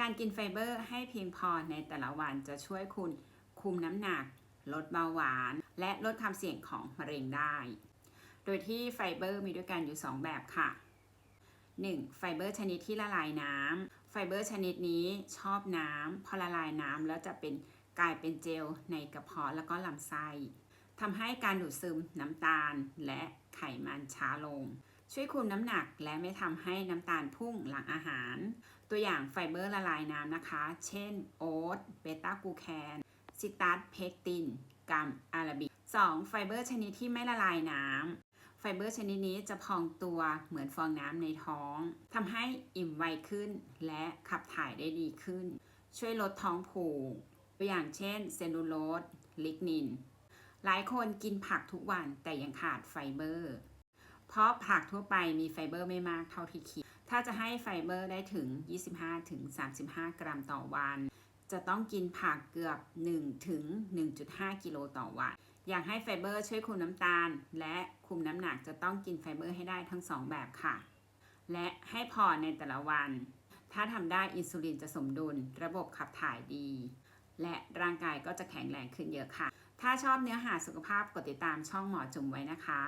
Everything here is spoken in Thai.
การกินไฟเบอร์ให้เพียงพอในแต่ละวันจะช่วยคุณคุมน้ำหนัก ลดเบาหวาน และลดความเสี่ยงของมะเร็งได้ โดยที่ไฟเบอร์มีด้วยกันอยู่ 2 แบบค่ะ 1. ไฟเบอร์ชนิดที่ละลายน้ำไฟเบอร์ชนิดนี้ชอบน้ำพอละลายน้ำแล้วจะเป็นกลายเป็นเจลในกระเพาะแล้วก็ลำไส้ทำให้การดูดซึมน้ำตาลและไขมันช้าลง ช่วยคุมน้ำหนักและไม่ทำให้น้ำตาลพุ่งหลังอาหาร ตัวอย่างไฟเบอร์ละลายน้ำนะคะ เช่น โอ๊ต เบต้ากูแคนซิตาสเพกติน กัมอาราบิก 2. ไฟเบอร์ชนิดที่ไม่ละลายน้ำ ไฟเบอร์ชนิดนี้จะพองตัวเหมือนฟองน้ำในท้อง ทำให้อิ่มไวขึ้นและขับถ่ายได้ดีขึ้น ช่วยลดท้องผูก ตัวอย่างเช่น เซลลูโลส ลิกนิน หลายคนกินผักทุกวันแต่ยังขาดไฟเบอร์ เพราะผักทั่วไปมีไฟเบอร์ไม่มากเท่าที่คิด ถ้าจะให้ไฟเบอร์ได้ถึง 25-35 กรัมต่อวัน จะต้องกินผักเกือบ 1-1.5 กิโลต่อวัน อยากให้ไฟเบอร์ช่วยคุมน้ำตาล และคุมน้ำหนักจะต้องกินไฟเบอร์ให้ได้ทั้ง 2 แบบค่ะ และให้พอในแต่ละวัน ถ้าทำได้อินซูลินจะสมดุล ระบบขับถ่ายดี และร่างกายก็จะแข็งแรงขึ้นเยอะค่ะ ถ้าชอบเนื้อหาสุขภาพกดติดตามช่องหมอจุ๋มไว้นะคะ